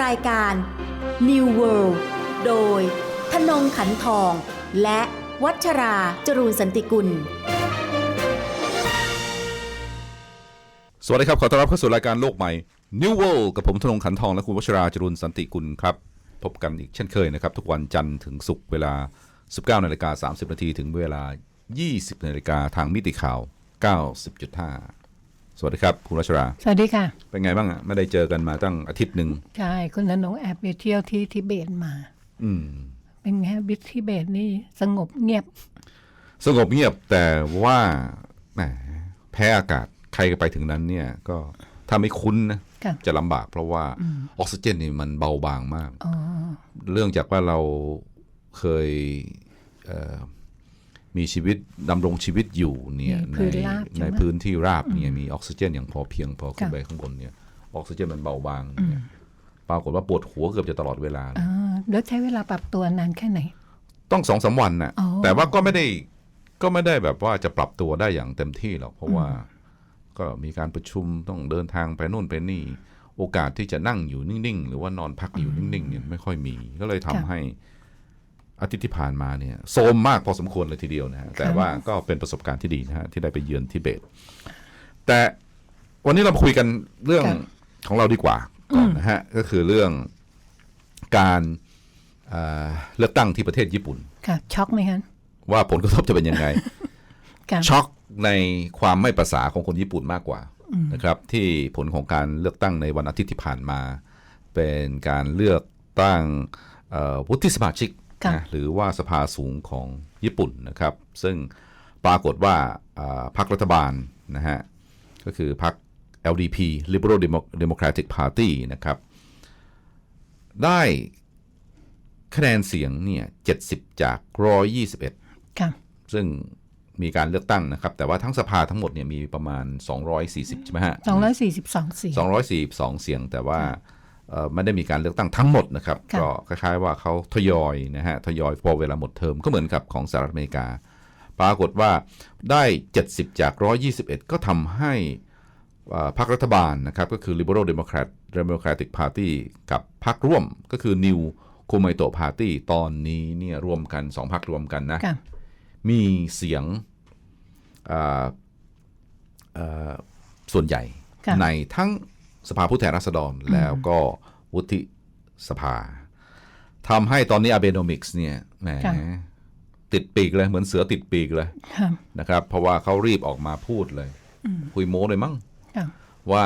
รายการ New World โดยธนงขันทอง และวัชราจรูนสันติกุล สวัสดีครับ ขอต้อนรับเข้าสู่รายการโลกใหม่ New World กับผมธนงขันทองและคุณวัชราจรุนสันติกุลครับ พบกันอีกเช่นเคยนะครับ ทุกวันจันทร์ถึงศุกร์เวลา 19นาฬิกา30นาทีถึงเวลา 20นาฬิกาทางมิติข่าว 90.5 สวัสดีครับ คุณวชรา สวัสดีค่ะ เป็นไงบ้างอะไม่ได้เจอกันมาตั้งอาทิตย์หนึ่งใช่ คุณธนงแอบไปเที่ยวที่ทิเบตมา อืม เป็นไงบิททิเบตนี่สงบเงียบ สงบเงียบแต่ว่าแหมแพ้อากาศใครก็ไปถึงนั้นเนี่ย ก็ถ้าไม่คุ้นนะค่ะจะลำบากเพราะว่าออกซิเจนนี่มันเบาบางมาก อ๋อ เรื่องจากว่าเราเคยเอ่อ มีชีวิตดำรงชีวิตอยู่เนี่ยมีในพื้นราบใช่ไหมในพื้นที่ราบเนี่ยมีออกซิเจนอย่างพอเพียงพอขึ้นค่ะไปข้างบนเนี่ยออกซิเจนมันเบาบางเนี่ยปรากฏว่าปวดหัวเกือบจะตลอดเวลาเลยอ่าแล้วใช้เวลาปรับตัวนานแค่ไหน ต้องสองสามวันน่ะอ๋อแต่ว่าก็ไม่ได้ก็ไม่ได้แบบว่าจะปรับตัวได้อย่างเต็มที่หรอกเพราะว่าก็มีการประชุมต้องเดินทางไปนู่นไปนี่ โอกาสที่จะนั่งอยู่นิ่ง ๆ หรือว่านอนพักอยู่นิ่งๆเนี่ยไม่ค่อยมี ก็เลยทำให้ อาทิตย์ที่ผ่านมาเนี่ยโซมมากพอสมควรเลยทีเดียวนะฮะแต่ว่าก็เป็นประสบการณ์ที่ดีนะฮะที่ได้ไปเยือนทิเบต แต่วันนี้เรามาคุยกันเรื่องครับของเราดีกว่าก่อนนะฮะก็คือเรื่องการเอ่อเลือกตั้งที่ประเทศญี่ปุ่น ค่ะ ช็อกไหมคะว่าผลกระทบจะเป็นยังไงค่ะช็อกในความไม่ประสาของคนญี่ปุ่นมากกว่านะครับ ที่ผลของการเลือกตั้งในวันอาทิตย์ที่ผ่านมา เป็นการเลือกตั้งเอ่อวุฒิสมาชิกค่ะ นะหรือว่าสภาสูงของญี่ปุ่นนะครับ ซึ่งปรากฏว่าอ่าพรรครัฐบาลนะฮะก็คือพรรค LDP Liberal Demo- Democratic Party นะครับ ได้คะแนนเสียงเนี่ย70 จาก 121ค่ะซึ่งมีการเลือกตั้งนะครับ แต่ว่าทั้งสภาทั้งหมดเนี่ยมีประมาณ 240 ใช่ไหมฮะสองร้อยสี่สิบสองเสียง242 เสียงแต่ว่าเอ่อ ไม่ได้มีการเลือกตั้งทั้งหมดนะครับค่ะก็คล้ายๆว่าเขาทยอยนะฮะทยอยพอเวลาหมดเทอมก็เหมือนกับของสหรัฐอเมริกา ปรากฏว่าได้ 70 จาก 121 ก็ทำให้เอ่อพรรครัฐบาลนะครับ ก็คือ Liberal Democrat Democratic Party กับพรรคร่วมก็คือ New k o m a i t o Party ตอนนี้เนี่ยรวมกัน2พรรครวมกันนะค่ะมีเสียงอ่าเอ่อส่วนใหญ่ค่ะในทั้ง สภาผู้แทนราษฎรแล้วก็วุฒิสภาทำให้ตอนนี้อ b เบโนมิกส์เนี่ยแหมค่ะติดปีกเลย เหมือนเสือติดปีกเลยค่ะนะครับ เพราะว่าเขารีบออกมาพูดเลย คุยโม้เลยมั้งค่ะว่า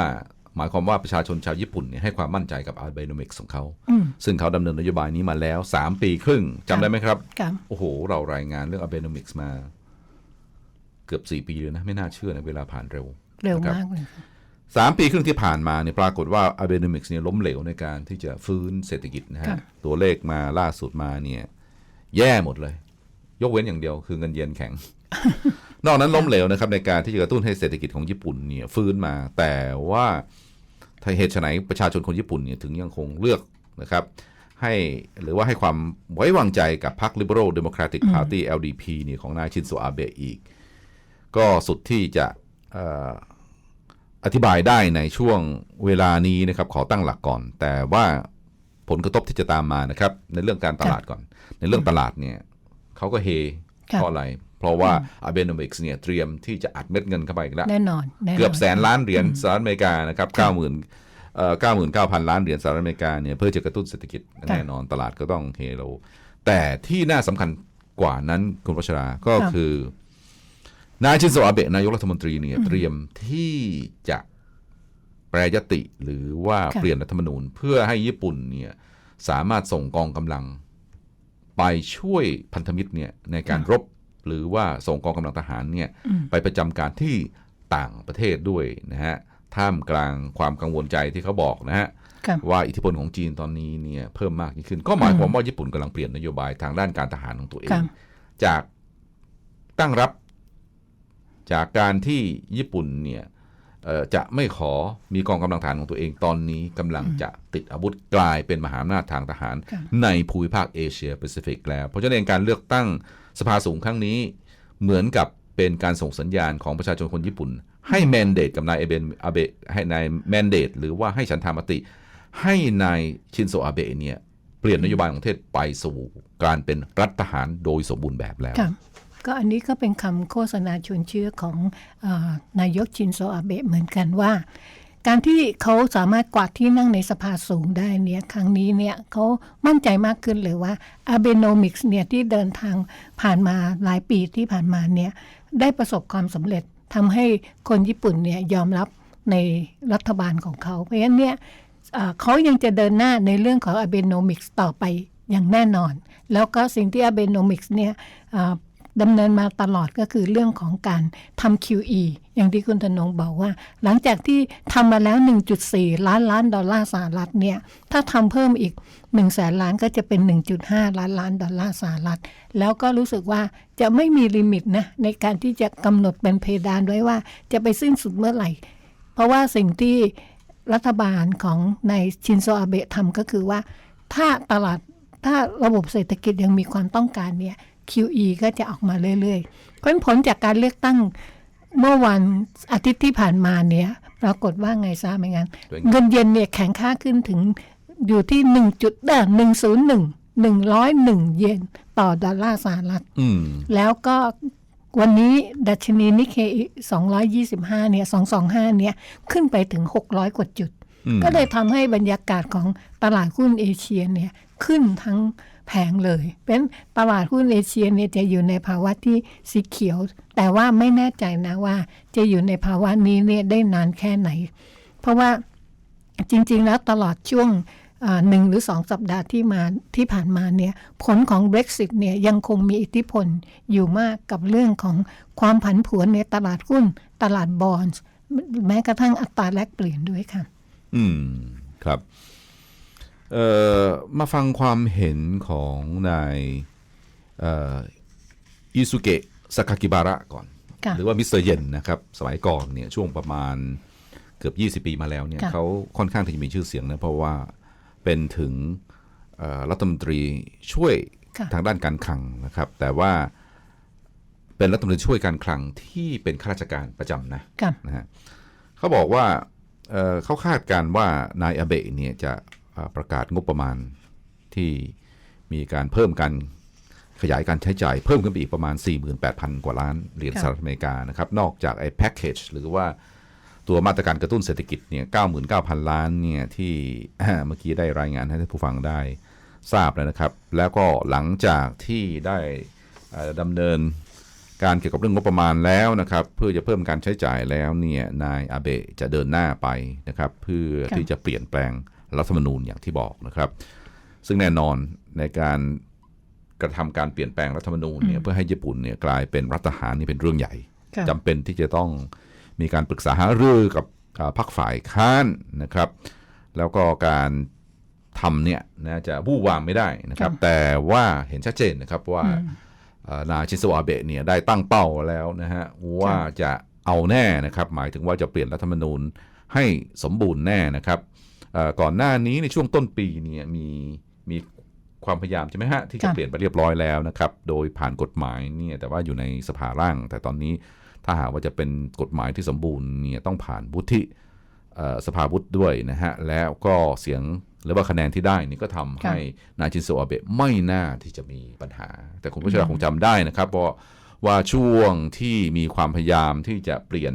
หมายความว่าประชาชนชาวญี่ปุ่นเนี่ยให้ความมั่นใจกับ a b เบโนมิกส์ของเขาอืมซึ่งเขาดำเนินนโยบายนี้มาแล้ว 3 ปีครึ่งจำได้ไหมครับค่ะโอ้โห เรารายงานเรื่อง a b เบโนมิกส์มา เกือบ 4 ปีเลยนะ ไม่น่าเชื่อนะเวลาผ่านเร็ว เร็วนะครับมากเลยค่ะ สามปีครึ่งที่ผ่านมาเนี่ยปรากฏว่า a b เบโนมิกส์เนี่ยล้มเหลวในการที่จะฟื้นเศรษฐกิจนะฮะค่ะตัวเลขมาล่าสุดมาเนี่ย แย่หมดเลย ยกเว้นอย่างเดียวคือเงินเยนแข็ง นอกนั้นล้มเหลวนะครับ ในการที่จะกระตุ้นให้เศรษฐกิจของญี่ปุ่นเนี่ยฟื้นมา แต่ว่าถ้าเหตุไฉนประชาชนคนญี่ปุ่นเนี่ยถึงยังคงเลือกนะครับ ให้หรือว่าให้ความไว้วางใจกับพรรค Liberal Democratic Party LDP เนี่ยของนายชินโซอาเบะอีก ก็สุดที่จะเอ่ออธิบายได้ในช่วงเวลานี้นะครับขอตั้งหลักก่อน แต่ว่าผลกระทบที่จะตามมานะครับ ในเรื่องการตลาดก่อน ในเรื่องตลาดเนี่ยเขาก็เฮค่ะเพราะอะไร เพราะว่า a b e n o m i c s เนี่ยเตรียมที่จะอัดเม็ดเงินเข้าไปอีกแล้วแน่นอนแน่นอน เกือบแสนล้านเหรียญสหรัฐอเมริกานะครับเก้าหมื่นเอ่อเก้าหมื่นเก้าพันล้านเหรียญสหรัฐอเมริกาเนี่ยเพื่อจะกระตุ้นเศรษฐกิจแน่นอนตลาดก็ต้องเฮโลแต่ที่น่าสำคัญกว่านั้นคุณวัชราก็ครับคือ นายชินโซอาเบะนายกรัฐมนตรีเนี่ยเตรียมที่จะแปรยติหรือว่าค่ะเปลี่ยนรัฐธรรมนูญ เพื่อให้ญี่ปุ่นเนี่ยสามารถส่งกองกำลัง ไปช่วยพันธมิตรเนี่ยในการรบหรือว่าส่งกองกำลังทหารเนี่ยไปประจำการที่ต่างประเทศด้วยนะฮะท่ามกลางความกังวลใจที่เขาบอกนะฮะค่ะว่าอิทธิพลของจีนตอนนี้เนี่ยเพิ่มมากยิ่งขึ้น ก็หมายความว่าญี่ปุ่นกำลังเปลี่ยนนโยบายทางด้านการทหารของตัวเองค่ะจากตั้งรับ จากการที่ญี่ปุ่นเนี่ยเอ่อจะไม่ขอมีกองกำลังทหารของตัวเองตอนนี้กำลังจะติดอาวุธกลายเป็นมหาอำนาจทางทหารค่ะในภูมิภาคเอเชียแปซิฟิกแล้ว เพราะฉะนั้นการเลือกตั้งสภาสูงครั้งนี้ เหมือนกับเป็นการส่งสัญญาณของประชาชนคนญี่ปุ่น ให้แมนเดตกับนายเอเบนอาเบะให้นายแมนเดตหรือว่าให้ฉันทามติ ให้นายชินโซอาเบะเนี่ยเปลี่ยนนโยบายของประเทศไปสู่การเป็นรัฐทหารโดยสมบูรณ์แบบแล้วค่ะ ก็อันนี้ก็เป็นคำโฆษณาชวนเชื่อของอนายกชินโซอาเบะเหมือนกันว่า การที่เขาสามารถกวาดที่นั่งในสภาสูงได้เนี่ยครั้งนี้เนี่ยเขามั่นใจมากขึ้นเลยว่า a b e n o m i c s เนี่ยที่เดินทางผ่านมาหลายปีที่ผ่านมาเนี่ยได้ประสบความสำเร็จทำให้คนญี่ปุ่นเนี่ยยอมรับในรัฐบาลของเขา เพราะฉะนั้นเนี่ยเขายังจะเดินหน้าในเรื่องของ a b e n o m i c s ต่อไปอย่างแน่นอน แล้วก็สิ่งที่ a b e n o m i c s เนี่ย ดำเนินมาตลอดก็คือเรื่องของการทำ QE อย่างที่คุณธนงบอกว่า หลังจากที่ทำมาแล้ว 1.4 ล้านล้านดอลลาร์สหรัฐเนี่ย ถ้าทำเพิ่มอีก1แสนล้านก็จะเป็น 1.5 ล้านล้านดอลลาร์สหรัฐ แล้วก็รู้สึกว่าจะไม่มีลิมิตนะ ในการที่จะกำหนดเป็นเพดานไว้ว่าจะไปสิ้นสุดเมื่อไหร่ เพราะว่าสิ่งที่รัฐบาลของนายชินโซอาเบะทำก็คือว่า ถ้าตลาดถ้าระบบเศรษฐกิจยังมีความต้องการเนี่ย QE ก็จะออกมาเรื่อยๆเพราะผลจากการเลือกตั้งเมื่อวันอาทิตย์ที่ผ่านมาเนี่ยปรากฏว่าไงซะไม่งั้นเป็นไงเงินเยนเนี่ยแข็งค่าขึ้นถึงอยู่ที่หนึ่งจุดหนึ่งศูนย์หนึ่งหนึ่งร้อยหนึ่งเยนต่อดอลลาร์สหรัฐอืมแล้วก็วันนี้ดัชนีนิเคอี225 เนี่ย 225 เนี่ย ขึ้นไปถึง 600 กว่าจุดอืมก็เลยทำให้บรรยากาศของตลาดหุ้นเอเชียเนี่ย ขึ้นทั้ง แผงเลยเป็นตลาดหุ้นเอเชียเนี่ยจะอยู่ในภาวะที่สีเขียว แต่ว่าไม่แน่ใจนะว่าจะอยู่ในภาวะนี้เนี่ยได้นานแค่ไหน เพราะว่าจริง ๆ แล้วตลอดช่วงหนึ่งหรือสองสัปดาห์ที่มาที่ผ่านมาเนี่ยผลของ Brexit เนี่ยยังคงมีอิทธิพลอยู่มากกับเรื่องของความผันผวนในตลาดหุ้น ตลาดบอนด์แม้กระทั่งอัตราแลกเปลี่ยนด้วยค่ะ อืม ครับ เอ่อมาฟังความเห็นของนายเอ่ออิสุเกะสากากิบาระก่อนค่ะหรือว่ามิสเตอร์เย็นนะครับ สมัยก่อนเนี่ยช่วงประมาณเกือบ 20 ปีมาแล้วเนี่ยค่ะเขาค่อนข้างที่จะมีชื่อเสียงนะ เพราะว่าเป็นถึงเอ่อรัฐมนตรีช่วยค่ะทางด้านการคลังนะครับ แต่ว่าเป็นรัฐมนตรีช่วยการคลังที่เป็นข้าราชการประจำนะค่ะนะฮะเขาบอกว่าเอ่อเขาคาดการณ์ว่านายอาเบะเนี่ยจะเอ่อ ประกาศงบประมาณที่มีการเพิ่มการขยายการใช้จ่ายเพิ่มขึ้นไปอีกประมาณ 48,000 กว่าล้านเหรียญสหรัฐอเมริกานะครับ นอกจากไอ้แพ็กเกจหรือว่าตัวมาตรการกระตุ้นเศรษฐกิจเนี่ย 99,000 ล้านเนี่ย ที่เมื่อกี้ได้รายงานให้ท่านผู้ฟังได้ทราบแล้วนะครับ แล้วก็หลังจากที่ได้ดำเนินการเกี่ยวกับเรื่องงบประมาณแล้วนะครับ เพื่อจะเพิ่มการใช้จ่ายแล้วเนี่ย นายอาเบะจะเดินหน้าไปนะครับ เพื่อที่จะเปลี่ยนแปลง รัฐธรรมนูญอย่างที่บอกนะครับ ซึ่งแน่นอนในการกระทำการเปลี่ยนแปลงรัฐธรรมนูญเนี่ยเพื่อให้ญี่ปุ่นเนี่ยกลายเป็นรัฐทหารนี่เป็นเรื่องใหญ่ค่ะจำเป็นที่จะต้องมีการปรึกษาหารือกับอ่าพรรคฝ่ายค้านนะครับ แล้วก็การทำเนี่ยนะจะวู่วามไม่ได้นะครับ แต่ว่าเห็นชัดเจนนะครับว่าเอ่อนายชินโซอาเบะเนี่ยได้ตั้งเป้าแล้วนะฮะว่าจะเอาแน่นะครับ หมายถึงว่าจะเปลี่ยนรัฐธรรมนูญให้สมบูรณ์แน่นะครับเอ่อ ก่อนหน้านี้ในช่วงต้นปีเนี่ยมีมีความพยายามใช่ไหมฮะที่จะค่ะเปลี่ยนไปเรียบร้อยแล้วนะครับ โดยผ่านกฎหมายเนี่ยแต่ว่าอยู่ในสภาร่าง แต่ตอนนี้ถ้าหากว่าจะเป็นกฎหมายที่สมบูรณ์เนี่ยต้องผ่านวุฒิเอ่อสภาวุฒิด้วยนะฮะแล้วก็เสียงหรือว่าคะแนนที่ได้นี่ก็ทำให้นายชินโซอาเบะไม่น่าที่จะมีปัญหา แต่คุณผู้ชมคงจำได้นะครับว่าว่าช่วงที่มีความพยายามที่จะเปลี่ยน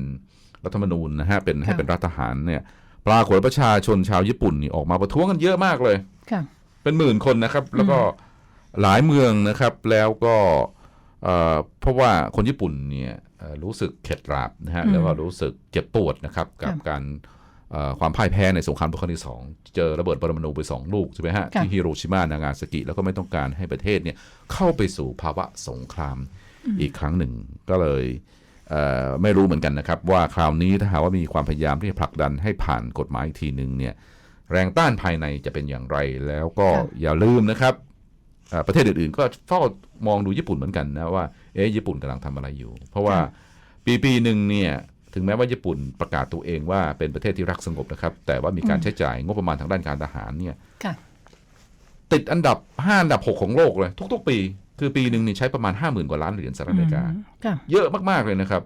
รัฐธรรมนูญนะฮะเป็นให้ค่ะเป็นรัฐทหารเนี่ย ปรากฏว่าประชาชนชาวญี่ปุ่นนี่ออกมาประท้วงกันเยอะมากเลย ค่ะ เป็นหมื่นคนนะครับ แล้วก็หลายเมืองนะครับ แล้วก็เอ่อเพราะว่าคนญี่ปุ่นเนี่ยเอ่อรู้สึกเข็ดหลาบนะฮะอืมแล้วก็รู้สึกเจ็บปวดนะครับ กับค่ะการเอ่อความพ่ายแพ้ในสงครามโลกครั้งที่สองเจอระเบิดปรมาณูไปสองลูกใช่ไหมฮะค่ะ ที่ฮิโรชิมานางาซากิแล้วก็ไม่ต้องการให้ประเทศเนี่ยเข้าไปสู่ภาวะสงครามอีกครั้งหนึ่งก็เลยเอ่อ ไม่รู้เหมือนกันนะครับ ว่าคราวนี้ถ้าหากว่ามีความพยายามที่จะผลักดันให้ผ่านกฎหมายอีกทีหนึ่งเนี่ยแรงต้านภายในจะเป็นอย่างไรแล้วก็ค่ะอย่าลืมนะครับอ่าประเทศอื่นๆ ก็เฝ้ามองดูญี่ปุ่นเหมือนกันนะว่าเอ๊ะญี่ปุ่นกำลังทำอะไรอยู่ เพราะว่าปีปีหนึ่งเนี่ยถึงแม้ว่าญี่ปุ่นประกาศตัวเองว่าเป็นประเทศที่รักสงบนะครับ แต่ว่ามีการใช้จ่ายงบประมาณทางด้านการทหารเนี่ยค่ะติดอันดับ5อันดับ6ของโลกเลย ทุก ๆ ปี คือปีหนึ่งนี่ใช้ประมาณ 50,000 กว่าล้านเหรียญสหรัฐอเมริกาค่ะเยอะมากๆเลยนะครับ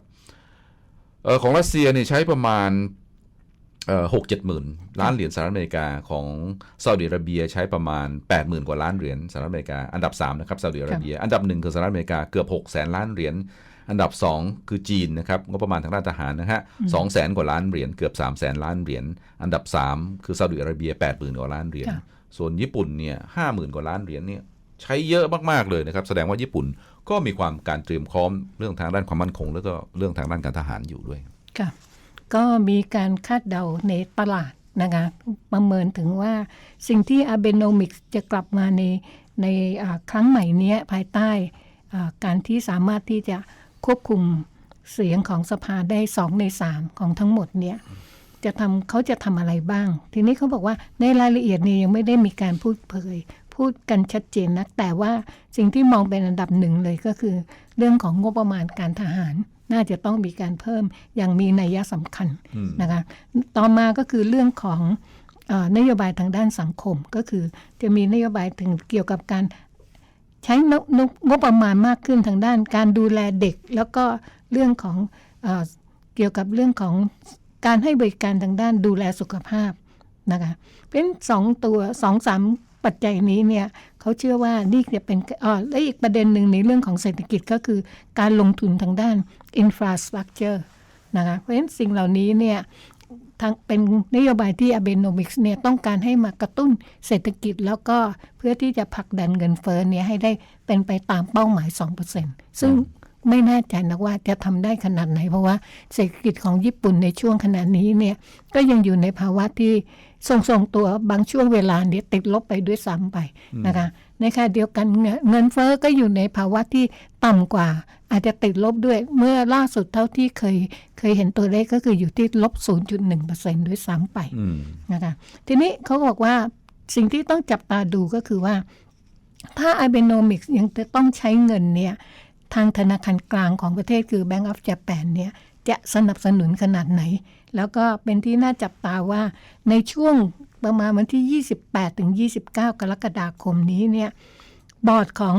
เออของรัสเซียเนี่ยใช้ประมาณหกเจ็ดหมื่นล้านเหรียญสหรัฐอเมริกาของซาอุดิอาระเบียใช้ประมาณ 8 0,000 กว่าล้านเหรียญสหรัฐอเมริกา อันดับ 3 นะครับซาอุดิอาระเบีย อันดับหนึ่งคือสหรัฐอเมริกาเกือบ6แสนล้านเหรียญอันดับ 2 คือจีนนะครับงบประมาณทางด้านทหารนะฮะสองแสนกว่าล้านเหรียญเกือบ3แสนล้านเหรียญอันดับ 3 คือซาอุดิอาระเบีย8 0,000กว่าล้านเหรียญค่ะส่วนญี่ปุ่นเนี่ยห้าหมื่นกว่าล้านเหรียญเนี่ย ใช้เยอะมากๆเลยนะครับ แสดงว่าญี่ปุ่นก็มีความการเตรียมพร้อมเรื่องทางด้านความมั่นคง แล้วก็เรื่องทางด้านการทหารอยู่ด้วยค่ะก็มีการคาดเดาในตลาดนะคะประเมินถึงว่าสิ่งที่ a b e n o m i c s จะกลับมาในในครั้งใหม่นี้ภายใต้การที่สามารถที่จะควบคุมเสียงของสภาได้สองในสามของทั้งหมดเนี่ยจะทำเขาจะทำอะไรบ้าง ทีนี้เขาบอกว่าในรายละเอียดนี้ยังไม่ได้มีการพูดเผย พูดกันชัดเจนนักแต่ว่าสิ่งที่มองเป็นอันดับหนึ่งเลยก็คือ เรื่องของงบประมาณการทหาร น่าจะต้องมีการเพิ่มอย่างมีนัยสำคัญนะคะต่อมาก็คือเรื่องของอนโยบายทางด้านสังคมก็คือจะมีนโยบายถึงเกี่ยวกับการใช้งบงบประมาณมากขึ้นทางด้านการดูแลเด็ก แล้วก็เรื่องของเอเกี่ยวกับเรื่องของการให้บริการทางด้านดูแลสุขภาพนะคะเป็นสองตัวสองสาม ปัจจัยนี้เนี่ยเขาเชื่อว่านี่จะเป็นอ๋อและอีกประเด็นหนึ่งในเรื่องของเศรษฐกิจก็คือการลงทุนทางด้าน infrastructure นะคะเพราะฉะนั้นสิ่งเหล่านี้เนี่ยทางเป็นนโยบายที่ Abenomics เนี่ยต้องการให้มากระตุ้นเศรษฐกิจแล้วก็เพื่อที่จะผลักดันเงินเฟ้อเนี่ยให้ได้เป็นไปตามเป้าหมาย 2%ซึ่ง ไม่แน่ใจนะว่าจะทำได้ขนาดไหน เพราะว่าเศรษฐกิจของญี่ปุ่นในช่วงขณะนี้เนี่ยก็ยังอยู่ในภาวะที่ทรงๆตัวบางช่วงเวลาเนี่ยติดลบไปด้วยซ้ำไปนะคะในขณะเดียวกันเงินเงินเฟ้อก็อยู่ในภาวะที่ต่ำกว่า อาจจะติดลบด้วยเมื่อล่าสุดเท่าที่เคยเคยเห็นตัวเลขก็คืออยู่ที่ลบ 0.1%ด้วยซ้ำไปนะคะทีนี้เขาบอกว่าสิ่งที่ต้องจับตาดูก็คือว่า ถ้า a b e n o m i c s ยังจะต้องใช้เงินเนี่ย ทางธนาคารกลางของประเทศคือ Bank of Japan เนี่ยจะสนับสนุนขนาดไหน แล้วก็เป็นที่น่าจับตาว่าในช่วงประมาณวันที่ 28 ถึง 29 กรกฎาคมนี้เนี่ยบอร์ดของ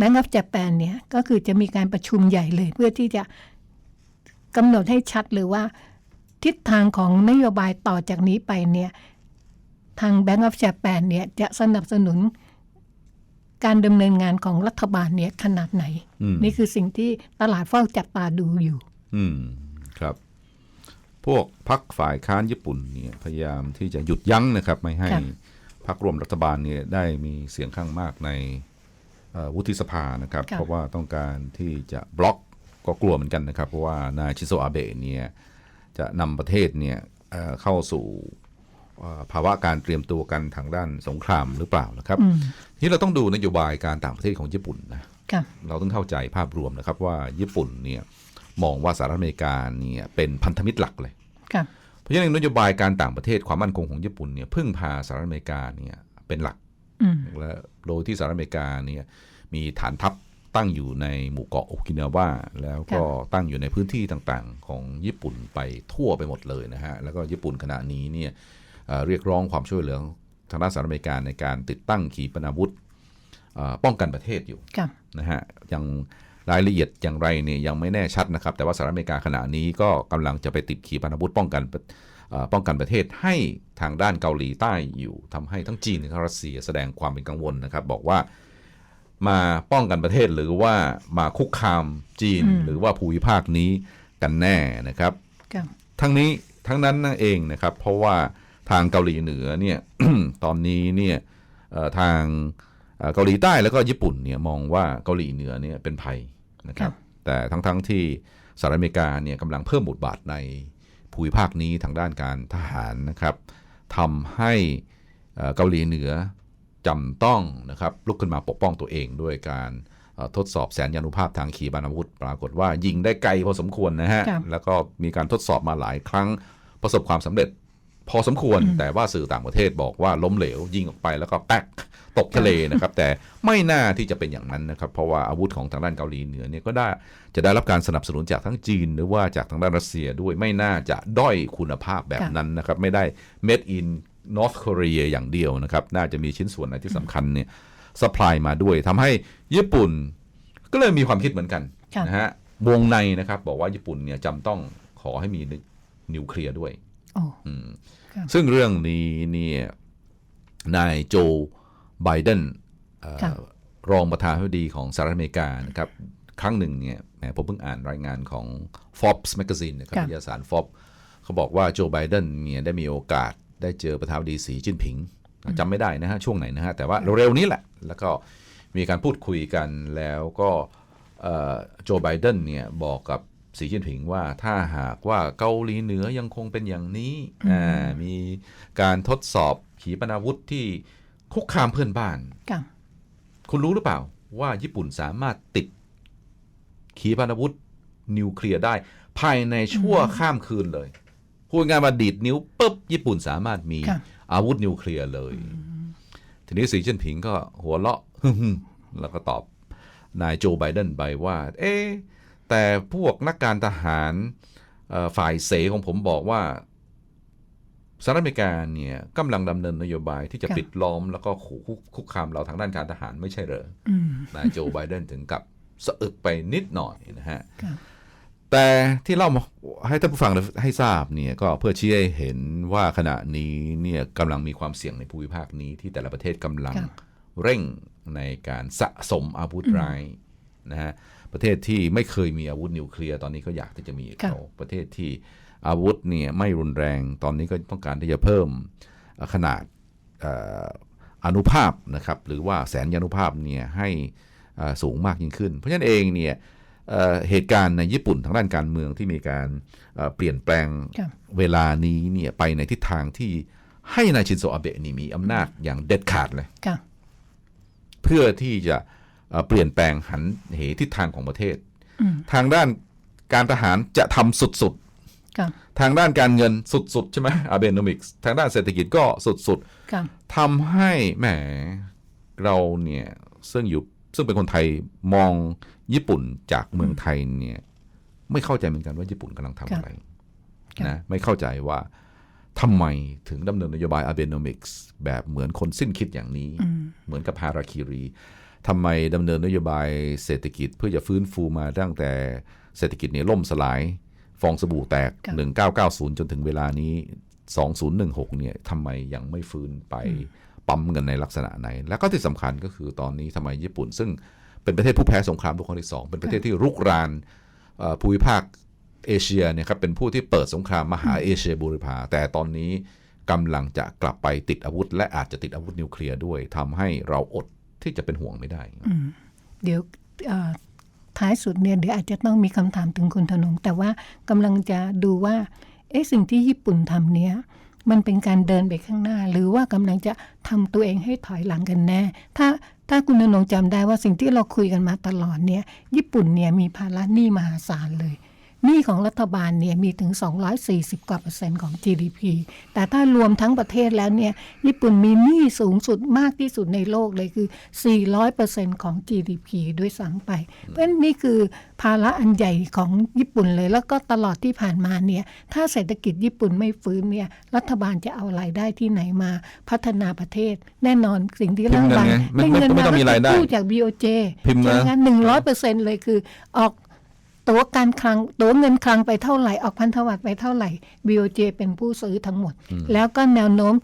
Bank of Japan เนี่ยก็คือจะมีการประชุมใหญ่เลย เพื่อที่จะกำหนดให้ชัดเลยว่า ทิศทางของนโยบายต่อจากนี้ไปเนี่ยทาง Bank of Japan เนี่ยจะสนับสนุน การดำเนินงานของรัฐบาลเนี่ยขนาดไหนอืมนี่คือสิ่งที่ตลาดเฝ้าจับตาดูอยู่ อืมครับ พวกพักฝ่ายค้านญี่ปุ่นเนี่ยพยายามที่จะหยุดยั้งนะครับ ไม่ให้ค่ะพักร่วมรัฐบาลเนี่ยได้มีเสียงข้างมากในเอ่อวุฒิสภานะครับค่ะเพราะว่าต้องการที่จะบล็อกก็กลัวเหมือนกันนะครับ เพราะว่านายชิโซอาเบะเนี่ยจะนำประเทศเนี่ยเอ่อเข้าสู่เอ่อ ภาวะการเตรียมตัวกันทางด้านสงครามหรือเปล่านะครับอืมทีนี้เราต้องดูนโยบายการต่างประเทศของญี่ปุ่นนะค่ะเราต้องเข้าใจภาพรวมนะครับว่าญี่ปุ่นเนี่ยมองว่าสหรัฐอเมริกาเนี่ยเป็นพันธมิตรหลักเลยค่ะเพราะฉะนั้นนโยบายการต่างประเทศความมั่นคงของญี่ปุ่นเนี่ยพึ่งพาสหรัฐอเมริกาเนี่ยเป็นหลักอืมและโดยที่สหรัฐอเมริกาเนี่ยมีฐานทัพตั้งอยู่ในหมู่เกาะโอกินาวาแล้วก็ตั้งอยู่ในพื้นที่ต่างๆ ของญี่ปุ่นไปทั่วไปหมดเลยนะฮะแล้วก็ญี่ปุ่นขณะนี้เนี่ย เอ่อเรียกร้องความช่วยเหลือทางด้านสหรัฐอเมริกาในการติดตั้งขีปนาวุธเอ่อป้องกันประเทศอยู่ค่ะนะฮะยังรายละเอียดอย่างไรเนี่ยยังไม่แน่ชัดนะครับ แต่ว่าสหรัฐอเมริกาขณะนี้ก็กำลังจะไปติดขีปนาวุธป้องกันเอ่อป้องกันประเทศให้ทางด้านเกาหลีใต้อยู่ทำให้ทั้งจีนและรัสเซียแสดงความเป็นกังวลนะครับ บอกว่ามาป้องกันประเทศหรือว่ามาคุกคามจีนอืมหรือว่าภูมิภาคนี้กันแน่นะครับค่ะทั้งนี้ทั้งนั้นนั่นเองนะครับ เพราะว่า ทางเกาหลีเหนือเนี่ยตอนนี้เนี่ยเอ่อทางเอ่อเกาหลีใต้แล้วก็ญี่ปุ่นเนี่ยมองว่าเกาหลีเหนือเนี่ยเป็นภัยนะครับ แต่ทั้งๆที่สหรัฐอเมริกาเนี่ยกำลังเพิ่มบทบาทในภูมิภาคนี้ทางด้านการทหารนะครับทำให้เอ่อเกาหลีเหนือจำต้องนะครับลุกขึ้นมาปกป้องตัวเองด้วยการเอ่อทดสอบแสนยานุภาพทางขีปนาวุธ ปรากฏว่ายิงได้ไกลพอสมควรนะฮะครับแล้วก็มีการทดสอบมาหลายครั้งประสบความสำเร็จ พอสมควรแต่ว่าสื่อต่างประเทศบอกว่าล้มเหลวยิงออกไปแล้วก็แป๊กตกทะเลนะครับ แต่ไม่น่าที่จะเป็นอย่างนั้นนะครับ เพราะว่าอาวุธของทางด้านเกาหลีเหนือเนี่ยก็ได้จะได้รับการสนับสนุนจากทั้งจีน หรือว่าจากทางด้านรัสเซียด้วยไม่น่าจะด้อยคุณภาพแบบนั้นนะครับ ไม่ได้ made in North Korea อย่างเดียวนะครับ น่าจะมีชิ้นส่วนไหนที่สำคัญเนี่ยสปายมาด้วยทำให้ญี่ปุ่นก็เลยมีความคิดเหมือนกันค่ะนะฮะวงในนะครับบอกว่าญี่ปุ่นเนี่ยจำต้องขอให้มีนิวเคลียร์ด้วยโอ้อืมครับ ซึ่งเรื่องนี้เนี่ยนายโจไบเดนเอ่อครับรองประธานาธิบดีของสหรัฐอเมริกานะครับ ครั้งหนึ่งเนี่ยแหมผมเพิ่งอ่านรายงานของ Forbes Magazine นะครับครับนิตยสาร Forbes เขาบอกว่าโจไบเดนเนี่ยได้มีโอกาสได้เจอประธานาธิบดีสีจิ้นผิงจำไม่ได้นะฮะ ช่วงไหนนะฮะ แต่ว่าเร็วๆนี้แหละ แล้วก็มีการพูดคุยกันแล้วก็เอ่อโจไบเดนเนี่ยบอกกับ สีจิ้นผิงว่าถ้าหากว่าเกาหลีเหนือยังคงเป็นอย่างนี้อ่ามีการทดสอบขีปนาวุธที่คุกคามเพื่อนบ้านครับคุณรู้หรือเปล่าว่าญี่ปุ่นสามารถติดขีปนาวุธนิวเคลียร์ได้ ภายในชั่วข้ามคืนเลย พูดง่ายๆว่าดีดนิ้วปุ๊บ ญี่ปุ่นสามารถมีครับอาวุธนิวเคลียร์เลย ทีนี้สีจิ้นผิงก็หัวเราะแล้วก็ตอบนายโจไบเดนไปว่า เอ๊ะ แต่พวกนักการทหารเอ่อฝ่ายเสของผมบอกว่าสหรัฐอเมริกาเนี่ยกำลังดำเนินนโยบายที่จะครับปิดล้อมแล้วก็ขู่คุกคุกคามเราทางด้านการทหารไม่ใช่เหรออืมนายโจไบเดนถึงกับสะอึกไปนิดหน่อยนะฮะครับแต่ที่เล่ามาให้ท่านผู้ฟังให้ทราบเนี่ยก็เพื่อชี้ให้เห็นว่าขณะนี้เนี่ยกำลังมีความเสี่ยงในภูมิภาคนี้ที่แต่ละประเทศกำลังครับเร่งในการสะสมอาวุธร้ายนะฮะ ประเทศที่ไม่เคยมีอาวุธนิวเคลียร์ตอนนี้ก็อยากที่จะมีครับเขาประเทศที่อาวุธเนี่ยไม่รุนแรงตอนนี้ก็ต้องการที่จะเพิ่มเอ่อขนาดเอ่ออนุภาพนะครับหรือว่าแสนยานุภาพเนี่ยให้เอ่อสูงมากยิ่งขึ้น เพราะฉะนั้นเองเนี่ยเอ่อเหตุการณ์ในญี่ปุ่นทางด้านการเมืองที่มีการเอ่อเปลี่ยนแปลงครับเวลานี้เนี่ยไปในทิศทางที่ให้นายชินโซอาเบะนี่มีอำนาจอย่างเด็ดขาดเลยครับเพื่อที่จะ เอ่อเปลี่ยนแปลงหันเหทิศทางของประเทศอืมทางด้านการทหารจะทำสุดครับๆทางด้านการเงินสุดๆ ใช่ไหมอาเบโนมิกส์ทางด้านเศรษฐกิจก็สุดๆครับทำให้แหมเราเนี่ยซึ่งอยู่ซึ่งเป็นคนไทยมองญี่ปุ่นจากเมืองไทยเนี่ย ไม่เข้าใจเหมือนกันว่าญี่ปุ่นกำลังทำอะไรครับนะไม่เข้าใจว่าทำไมถึงดำเนินนโยบาย Abenomics แบบเหมือนคนสิ้นคิดอย่างนี้ เหมือนกับฮาราคิรี ทำไมดำเนินนโยบายเศรษฐกิจเพื่อจะฟื้นฟูมาตั้งแต่เศรษฐกิจเนี่ยล่มสลาย ฟองสบู่แตกครับ1990 จนถึงเวลานี้ 2016 เนี่ยทำไมยังไม่ฟื้นไปปั๊มเงินในลักษณะไหน แล้วก็ที่สำคัญก็คือตอนนี้ทำไมญี่ปุ่น ซึ่งเป็นประเทศผู้แพ้สงครามโลกครั้งที่สองเป็นประเทศที่รุกรานเอ่อภูมิภาคเอเชียเนี่ยครับเป็นผู้ที่เปิดสงครามมหาเอเชียบูรพาแต่ตอนนี้กำลังจะกลับไปติดอาวุธ และอาจจะติดอาวุธนิวเคลียร์ด้วยทำให้เราอด ที่จะเป็นห่วงไม่ได้ เดี๋ยวท้ายสุดเนี่ยเดี๋ยวอาจจะต้องมีคำถามถึงคุณธนงแต่ว่ากำลังจะดูว่าเอ๊ะสิ่งที่ญี่ปุ่นทำเนี้ยมันเป็นการเดินไปข้างหน้า หรือว่ากำลังจะทำตัวเองให้ถอยหลังกันแน่ ถ้าถ้าคุณธนงจำได้ว่าสิ่งที่เราคุยกันมาตลอดเนี่ยญี่ปุ่นเนี่ยมีภาระหนี้มหาศาลเลย หนี้ของรัฐบาลเนี่ยมีถึง 240 กว่าเปอร์เซ็นต์ของ GDP แต่ถ้ารวมทั้งประเทศแล้วเนี่ยญี่ปุ่นมีหนี้สูงสุดมากที่สุดในโลกเลยคือ 400เปอร์เซ็นต์ของ GDP ด้วยซ้ำไป เพราะฉะนั้นนี่คือภาระอันใหญ่ของญี่ปุ่นเลย แล้วก็ตลอดที่ผ่านมาเนี่ยถ้าเศรษฐกิจญี่ปุ่นไม่ฟื้นเนี่ยรัฐบาลจะเอารายได้ที่ไหนมาพัฒนาประเทศ แน่นอนสิ่งที่พิมพ์เงินไงไม่ไม่ไม่ต้องมีรายได้กู้จาก BOJ พิมพ์นะใช่ไหคะหนึ่งร้อยเปอร์เซ็นต์เลยคือออก ตัวการคลังตัวเงินคลังไปเท่าไหร่ ออกพันธบัตรไปเท่าไหร่ BOJ เป็นผู้ซื้อทั้งหมด แล้วก็แนวโน้ม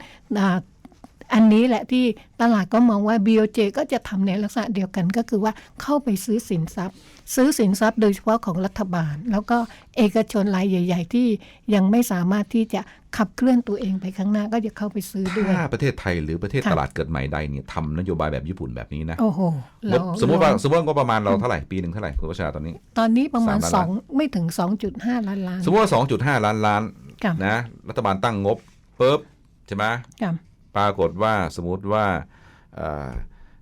อ่าอันนี้แหละที่ตลาดก็มองว่า BOJ ก็จะทำในลักษณะเดียวกันก็คือว่าเข้าไปซื้อสินทรัพย์ ซื้อสินทรัพย์โดยเฉพาะของรัฐบาล แล้วก็เอกชนรายใหญ่ ๆ ที่ยังไม่สามารถที่จะขับเคลื่อนตัวเองไปข้างหน้าก็จะเข้าไปซื้อด้วยถ้าประเทศไทยหรือประเทศค่ะตลาดเกิดใหม่ใดเนี่ยทำนโยบายแบบญี่ปุ่นแบบนี้นะโอ้โหงเราบสมมติว่าสมมติว่างบประมาณเราเท่าไหร่ปีหนึ่งเท่าไหร่คุณประชาตอนนี้ ตอนนี้ประมาณสามล้านสองไม่ถึง 2.5 ล้านล้าน สมมติว่า 2.5 ล้านล้านครับนะรัฐบาลตั้งงบปุ๊บใช่ไหมครับ ปรากฏว่าสมมติว่าเอ่อ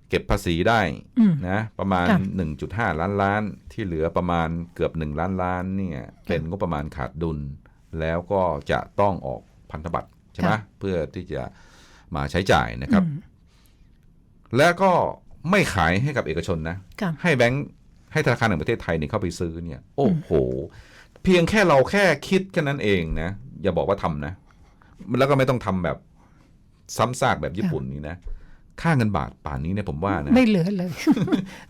เก็บภาษีได้อืมนะประมาณครับ1.5 ล้านล้าน ที่เหลือประมาณเกือบ 1 ล้านล้านเนี่ยเป็นงบประมาณขาดดุล แล้วก็จะต้องออกพันธบัตรใช่ไหมครับเพื่อที่จะมาใช้จ่ายนะครับ แล้วก็ไม่ขายให้กับเอกชนนะครับให้แบงค์ให้ธนาคารแห่งประเทศไทยเนี่ยเข้าไปซื้อเนี่ย โอ้โห เพียงแค่เราแค่คิดแค่นั้นเองนะ อย่าบอกว่าทำนะ แล้วก็ไม่ต้องทำแบบ ซ้ำซากแบบญี่ปุ่นนี้นะ ค่าเงินบาทป่านนี้เนี่ยผมว่านะไม่เหลือเลย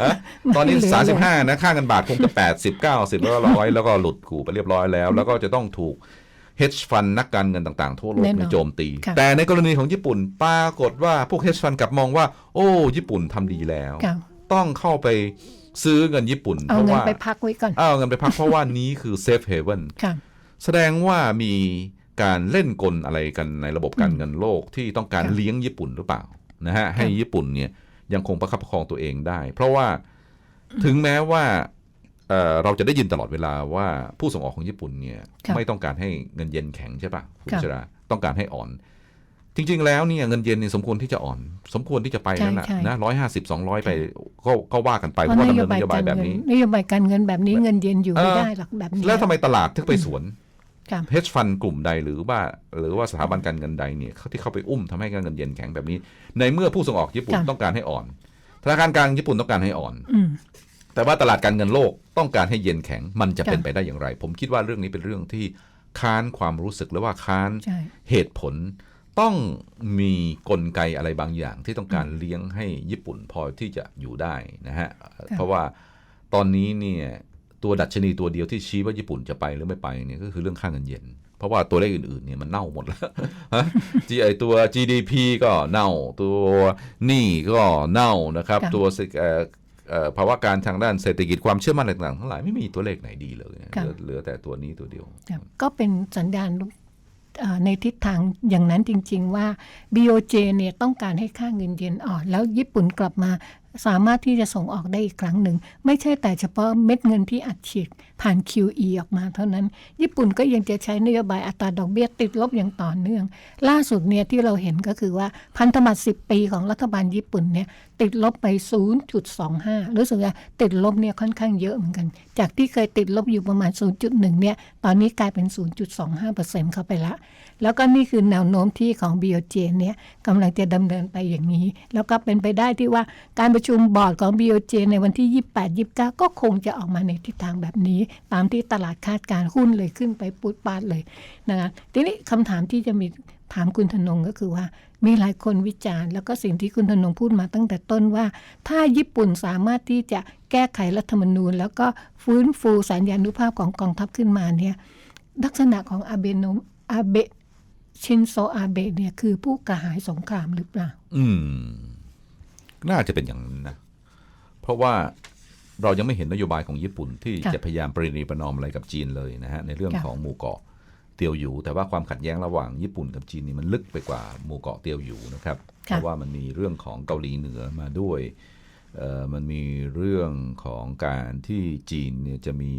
ฮะตอนนี้ไม่เหลือสามเลสิยบห้านะ ค่าเงินบาทคงจะแปดสิบเก้าสิบแล้วก็ร้อยแล้วก็หลุดขู่ไปเรียบร้อยแล้ว แล้วก็จะต้องถูก hedge fund นักการเงินต่างๆ ทั่วโลกแน่นอนเนี่ยโจมตีค่ะแต่ในกรณีของญี่ปุ่นปรากฏว่าพวก hedge fund กลับมองว่า โอ้ ญี่ปุ่นทำดีแล้วค่ะต้องเข้าไปซื้อเงินญี่ปุ่นเอาเพราะเงินว่าไปพักไว้ก่อนเอาเงินไปพักเพราะว่านี้คือ safe haven ค่ะแสดงว่ามี การเล่นกลอะไรกันในระบบการเงินโลกที่ต้องการค่ะเลี้ยงญี่ปุ่นหรือเปล่านะฮะให้ญี่ปุ่นเนี่ยยังคงประคับประคองตัวเองได้ เพราะว่าถึงแม้ว่าเอ่อเราจะได้ยินตลอดเวลาว่าผู้ส่งออกของญี่ปุ่นเนี่ยค่ะไม่ต้องการให้เงินเยนแข็งใช่ปะคุณค่ะชราต้องการให้อ่อน จริง ๆ แล้วเนี่ยเงินเยนเนี่ยสมควรที่จะอ่อน สมควรที่จะไปแล้วนะใช่ใช่นะร้อยห้าสิบสองร้อยไปก็ก็ว่ากันไปเพเพราะราะนว่าดำโยเนินบายนโยบายการแบบเงินนี้นโยบายการเงินแบบนี้เงินเย็นอยู่ไม่เออได้หรอกแบบนี้แล้วทำไมตลาดถึงไปสวนค่ะ เฮดฟันกลุ่มใดหรือว่าหรือว่าสถาบันการเงินใดเนี่ยเขาที่เข้าไปอุ้มทำให้การเงินเยนแข็งแบบนี้ ในเมื่อผู้ส่งออกญี่ปุ่นค่ะต้องการให้อ่อนธนาคารกลางญี่ปุ่นต้องการให้อ่อนอืมแต่ว่าตลาดการเงินโลกต้องการให้เยนแข็งมันจะค่ะเป็นไปได้อย่างไร ผมคิดว่าเรื่องนี้เป็นเรื่องที่ค้านความรู้สึกหรือว่าค้านใช่เหตุผล ต้องมีกลไกอะไรบางอย่างที่ต้องการเลี้ยงให้ญี่ปุ่นพอที่จะอยู่ได้นะฮะเพราะว่าตอนนี้เนี่ย ตัวดัชนีตัวเดียวที่ชี้ว่าญี่ปุ่นจะไปหรือไม่ไปเนี่ยก็คือเรื่องค่าเงินเยนเพราะว่าตัวเลขอื่นๆเนี่ยมันเน่าหมดแล้วฮะ G ไอตัว GDP ก็เน่า ตัวหนี้ก็เน่านะครับค่ะตัวเศรษฐเอ่อเอ่อภาวะการทางด้านเศรษฐกิจความเชื่อมั่นอะไรต่างๆทั้งหลายไม่มีตัวเลขไหนดีเลยนะค่ะเหลือเหลือแต่ตัวนี้ตัวเดียวครับก็เป็นสัญญาณเอ่อในทิศทางอย่างนั้นจริง ๆ ว่า BOJ เนี่ยต้องการให้ค่าเงินเยนอ่อน แล้วญี่ปุ่นกลับมาสามารถที่จะส่งออกได้อีกครั้งหนึ่ง ไม่ใช่แต่เฉพาะเม็ดเงินที่อัดฉีดผ่าน QE ออกมาเท่านั้น ญี่ปุ่นก็ยังจะใช้นโยบายอัตราดอกเบี้ยติดลบอย่างต่อเนื่อง ล่าสุดเนี่ยที่เราเห็นก็คือว่าพันธบัตร 10 ปีของรัฐบาลญี่ปุ่นเนี่ยติดลบไป 0.25 รู้สึกว่าติดลบเนี่ยค่อนข้างเยอะเหมือนกัน จากที่เคยติดลบอยู่ประมาณ 0.1 เนี่ยตอนนี้กลายเป็น 0.25%เข้าไปละ แล้วก็นี่คือแนวโน้มที่ของ BOJ เนี่ยกำลังจะดำเนินไปอย่างนี้ แล้วก็เป็นไปได้ที่ว่าการประชุมบอร์ดของ BOJ ในวันที่ 28 29 ก็คงจะออกมาในทิศทางแบบนี้ ตามที่ตลาดคาดการหุ้นเลยขึ้นไปปุดปาดเลยนะคะทีนี้คำถามที่จะมีถามคุณธนงก็คือว่า มีหลายคนวิจารณ์ แล้วก็สิ่งที่คุณธนงพูดมาตั้งแต่ต้นว่า ถ้าญี่ปุ่นสามารถที่จะแก้ไขรัฐธรรมนูญ แล้วก็ฟื้นฟูสัญญานุภาพของกองทัพขึ้นมาเนี่ยลักษณะของอาเบโนอาเบะ ชินโซอาเบะเนี่ยคือผู้กระหายสงครามหรือเปล่า อืม น่าจะเป็นอย่างนั้นนะ เพราะว่าเรายังไม่เห็นนโยบายของญี่ปุ่น ที่ค่ะจะพยายามปรินีประนอมอะไรกับจีนเลยนะฮะในเรื่องค่ะ ของหมู่เกาะเตียวหยู แต่ว่าความขัดแย้งระหว่างญี่ปุ่นกับจีนนี่มันลึกไปกว่าหมู่เกาะเตียวหยูนะครับ เพราะว่ามันมีเรื่องของเกาหลีเหนือมาด้วยเอ่อมันมีเรื่องของการที่จีนเนี่ยจะมี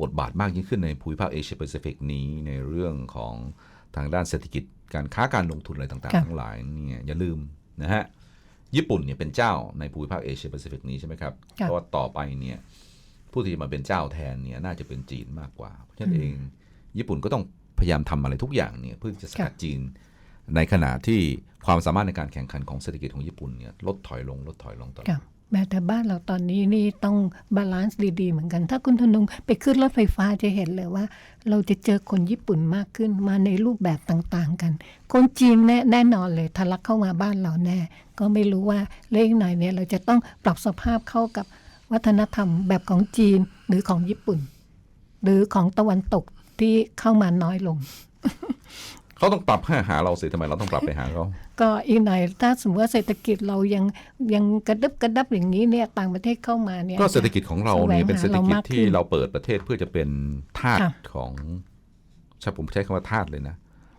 บทบาทมากยิ่งขึ้นในภูมิภาคเอเชียแปซิฟิกนี้ในเรื่องของ ทางด้านเศรษฐกิจการค้าการลงทุนอะไรต่างค่ะๆทั้งหลายเนี่ยอย่าลืมนะฮะญี่ปุ่นเนี่ยเป็นเจ้าในภูมิภาคเอเชียแปซิฟิกนี้ใช่ไหมครับค่ะเพราะว่าต่อไปเนี่ยผู้ที่จะมาเป็นเจ้าแทนเนี่ยน่าจะเป็นจีนมากกว่า เพราะฉะนั้นเองญี่ปุ่นก็ต้องพยายามทำอะไรทุกอย่างเนี่ยเพื่อที่จะสกัดจีน ในขณะที่ความสามารถในการแข่งขันของเศรษฐกิจของญี่ปุ่นเนี่ยลดถอยลงลดถอยลงตลอดกับ แม้แต่บ้านเราตอนนี้นี่ต้องบาลานซ์ดีๆ เหมือนกัน ถ้าคุณธนงไปขึ้นรถไฟฟ้าจะเห็นเลยว่า เราจะเจอคนญี่ปุ่นมากขึ้นมาในรูปแบบต่างๆกัน คนจีนแน่แน่นอนเลยทะลักเข้ามาบ้านเราแน่ ก็ไม่รู้ว่าเลขหน่อยเนี่ยเราจะต้องปรับสภาพเข้ากับวัฒนธรรมแบบของจีนหรือของญี่ปุ่น หรือของตะวันตกที่เข้ามาน้อยลง เขาต้องปรับให้หาเราสิทำไมเราต้องปรับไปหาเขาก็อีกหน่อยถ้าสมมติว่าเศรษฐกิจเรายังยังกระดึบกระดับอย่างนี้เนี่ยต่างประเทศเข้ามาเนี่ยก็เศรษฐกิจของเราเนี่ยเป็นเศรษฐกิจที่แสวงหาเรามากขึ้นเราเปิดประเทศเพื่อจะเป็นทาสค่ะของใช่ผมใช้คำว่าทาสเลยนะ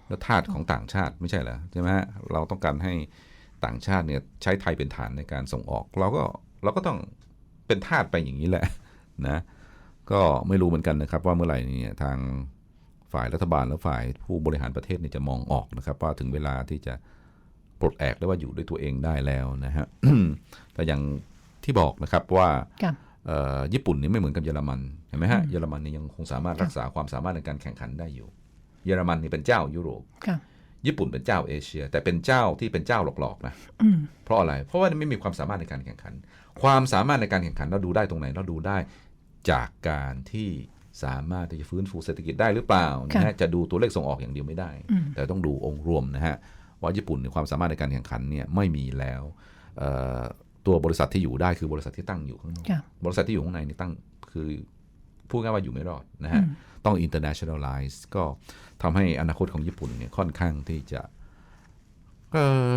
แล้วทาสของต่างชาติไม่ใช่เหรอใช่ไหมฮะเราต้องการให้ต่างชาติเนี่ยใช้ไทยเป็นฐานในการส่งออก เราก็เราก็ต้องเป็นทาสไปอย่างนี้แหละนะ ก็ไม่รู้เหมือนกันนะครับว่าเมื่อไหร่เนี่ยทาง ฝ่ายรัฐบาลและฝ่ายผู้บริหารประเทศเนี่ยจะมองออกนะครับ ว่าถึงเวลาที่จะปลดแอกได้ว่าอยู่ด้วยตัวเองได้แล้วนะฮะแต่อย่างที่บอกนะครับว่ากับเอ่อญี่ปุ่นนี่ไม่เหมือนกับเยอรมันเห็นไหมฮะเยอรมันนี่ยังคงสามารถรักษาความสามารถในการแข่งขันได้อยู่ เยอรมันนี่เป็นเจ้ายุโรปกับญี่ปุ่นเป็นเจ้าเอเชีย แต่เป็นเจ้าที่เป็นเจ้าหลอกๆนะอืมเพราะอะไรเพราะว่าไม่มีความสามารถในการแข่งขัน ความสามารถในการแข่งขันเราดูได้ตรงไหนเราดูได้จากการที่ สามารถที่จะฟื้นฟูเศรษฐกิจได้หรือเปล่านะฮะจะดูตัวเลขส่งออกอย่างเดียวไม่ได้ แต่ต้องดูองค์รวมนะฮะว่าญี่ปุ่นเนี่ยความสามารถในการแข่งขันเนี่ยไม่มีแล้วเอ่อตัวบริษัทที่อยู่ได้คือบริษัทที่ตั้งอยู่ข้างนอกกับบริษัทที่อยู่ข้างในนี่ตั้งคือพูดง่ายว่าอยู่ไม่รอดนะฮะต้อง internationalize ก็ทำให้อนาคตของญี่ปุ่นเนี่ยค่อนข้างที่จะเอ่อ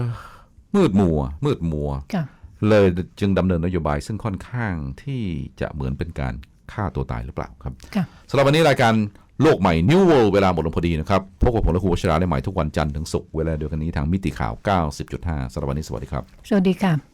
มืดมัว มืดมัวค่ะเลยจึงดำเนินนโยบายซึ่งค่อนข้างที่จะเหมือนเป็นการ ฆ่าตัวตายหรือเปล่าครับค่ะสำหรับวันนี้รายการโลกใหม่ New World เวลาหมดลงพอดีนะครับพบกับผมและครูวชราได้ใหม่ทุกวันจันทร์ถึงศุกร์เวลาเดียวกันนี้ทางมิติข่าว 90.5สำหรับวันนี้สวัสดีครับ สวัสดีค่ะ